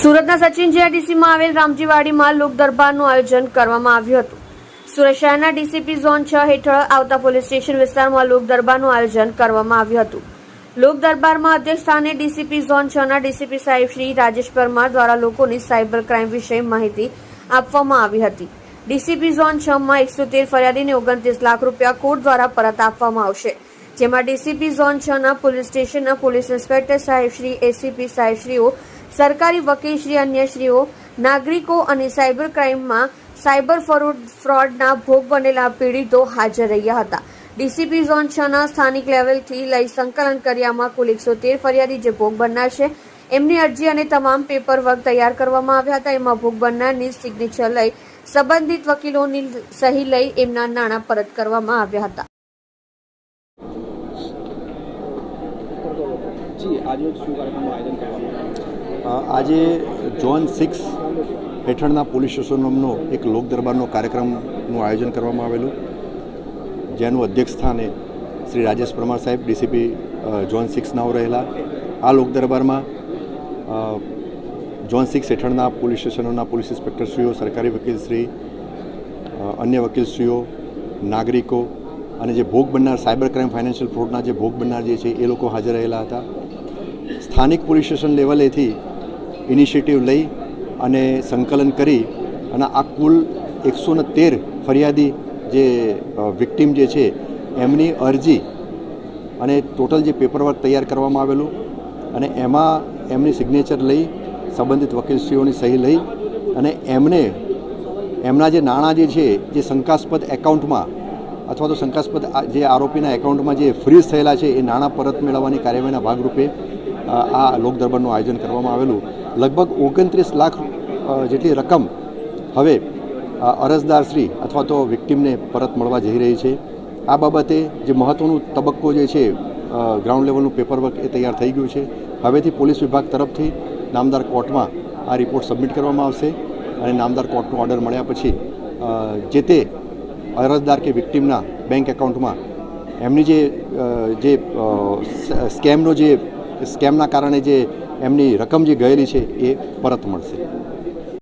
સુરતના સચિન જીઆઈડીસીમાં આવેલ રામજીવાડીમાં લોક દરબારનું આયોજન કરવામાં આવ્યું હતું. સુરત શહેરના ડીસીપી ઝોન છ હેઠળ આવતા પોલીસ સ્ટેશન વિસ્તારમાં લોક દરબારનું આયોજન કરવામાં આવ્યું હતું. લોક દરબારમાં અધ્યક્ષ સ્થાને ડીસીપી ઝોન છ ના ડીસીપી સાહેબ શ્રી રાજેશ પરમાર દ્વારા લોકોની સાયબર ક્રાઇમ વિશે માહિતી આપવામાં આવી હતી. ડીસીપી ઝોન છ માં એકસો તેર ફરિયાદીને ઓગણત્રીસ લાખ રૂપિયા કોર્ટ દ્વારા પરત આપવામાં આવશે. જેમાં ડીસીપી ઝોન છ ના પોલીસ સ્ટેશનના પોલીસ ઇન્સ્પેક્ટર સાહેબશ્રી એસીપી સાહેબશ્રીઓ સરકારી વકીલશ્રી અન્યશ્રીઓ નાગરિકો અને સાયબર ક્રાઇમમાં સાયબર ફરોડ, ફ્રોડના ભોગ બનેલા પીડિતો હાજર રહ્યા હતા. ડીસીપી ઝોન છ ના સ્થાનિક લેવલથી લઈ સંકલન કર્યામાં કુલ એકસો તેર ફરિયાદી જે ભોગ બનનાર છે, એમની અરજી અને તમામ પેપર વર્ક તૈયાર કરવામાં આવ્યા હતા. એમાં ભોગ બનનારની સિગ્નેચર લઈ સંબંધિત વકીલોની સહી લઈ એમના નાણાં પરત કરવામાં આવ્યા હતા. જી આજે શું કાર્યક્રમનું આયોજન કરવામાં આજે ઝોન સિક્સ હેઠળના પોલીસ સ્ટેશનોનો એક લોક દરબારનો કાર્યક્રમનું આયોજન કરવામાં આવેલું. જેનું અધ્યક્ષ સ્થાને શ્રી રાજેશ પરમાર સાહેબ, ડીસીપી ઝોન સિક્સનાઓ રહેલા. આ લોક દરબારમાં ઝોન સિક્સ હેઠળના પોલીસ સ્ટેશનોના પોલીસ ઇન્સ્પેક્ટરશ્રીઓ, સરકારી વકીલશ્રી અન્ય વકીલશ્રીઓ, નાગરિકો અને જે ભોગ બનનાર સાયબર ક્રાઇમ ફાઇનાન્શિયલ ફ્રોડના જે ભોગ બનનાર જે છે એ લોકો હાજર રહેલા હતા. સ્થાનિક પોલીસ સ્ટેશન લેવલેથી ઇનિશિયેટિવ લઈ અને સંકલન કરી અને આ કુલ એકસો ને તેર ફરિયાદી જે વિક્ટીમ જે છે, એમની અરજી અને ટોટલ જે પેપરવર્ક તૈયાર કરવામાં આવેલું અને એમાં એમની સિગ્નેચર લઈ, સંબંધિત વકીલશ્રીઓની સહી લઈ અને એમને, એમના જે નાણાં જે છે, જે શંકાસ્પદ એકાઉન્ટમાં અથવા તો શંકાસ્પદ જે આરોપીના એકાઉન્ટમાં જે ફ્રીઝ થયેલા છે, એ નાણાં પરત મેળવવાની કાર્યવાહીના ભાગરૂપે આ લોક દરબારનું આયોજન કરવામાં આવેલું. લગભગ ઓગણત્રીસ લાખ જેટલી રકમ હવે અરજદાર અરજદારશ્રી અથવા તો વિક્ટીમને પરત મળવા જઈ રહી છે. આ બાબતે જે મહત્ત્વનું તબક્કો જે છે ગ્રાઉન્ડ લેવલનું પેપરવર્ક એ તૈયાર થઈ ગયું છે. હવેથી પોલીસ વિભાગ તરફથી નામદાર કોર્ટમાં આ રિપોર્ટ સબમિટ કરવામાં આવશે અને નામદાર કોર્ટનો ઓર્ડર મળ્યા પછી જે તે અરજદાર કે વિક્ટીમના બેંક એકાઉન્ટમાં એમની જે જે સ્કેમનો જે સ્કેમના કારણે જે એમની રકમ જે ગયેલી છે એ પરત મળશે.